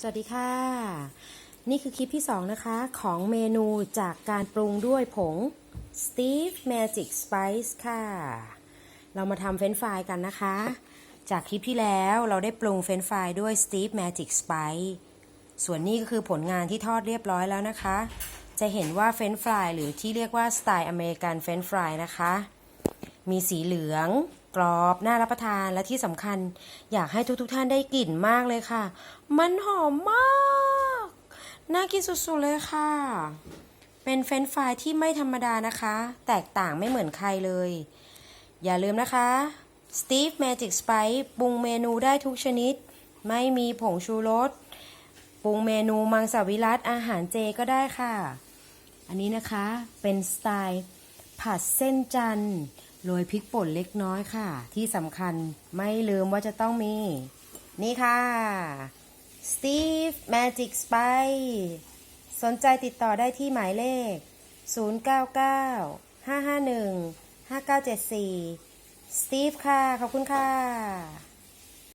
สวัสดีค่ะ นี่คือคลิปที่ 2 นะคะ ของเมนูจากการปรุงด้วยผง Steve Magic Spice ค่ะ เรามาทำเฟรนฟรายกันนะคะ จากคลิปที่แล้วเราได้ปรุงเฟรนฟรายด้วย Steve Magic Spice ส่วนนี้ก็คือผลงานที่ทอดเรียบร้อยแล้วนะคะ จะเห็นว่าเฟรนฟรายหรือที่เรียกว่าสไตล์อเมริกันเฟรนฟรายนะคะ มีสีเหลือง กรอบน่ารับประทานและที่สำคัญ อยากให้ทุกๆทท่านได้กลิ่นมากเลยค่ะ มันหอมมาก น่ากินสุดๆเลยค่ะ เป็นเฟรนช์ฟรายที่ไม่ธรรมดานะคะ แตกต่างไม่เหมือนใครเลย อย่าลืมนะคะ Steve Magic Spice ปรุงเมนูได้ทุกชนิด ไม่มีผงชูรสปรุงเมนูมังสวิรัตอาหารเจก็ได้ค่ะ อันนี้นะคะเป็นสไตล์ผัดเส้นจันทร์ โรยพริกป่นเล็กน้อยค่ะ ที่สำคัญไม่ลืมว่าจะต้องมี นี่ค่ะ Steve Magic Spice สนใจติดต่อได้ที่หมายเลข 099 551 5974 Steve ค่ะ ขอบคุณค่ะ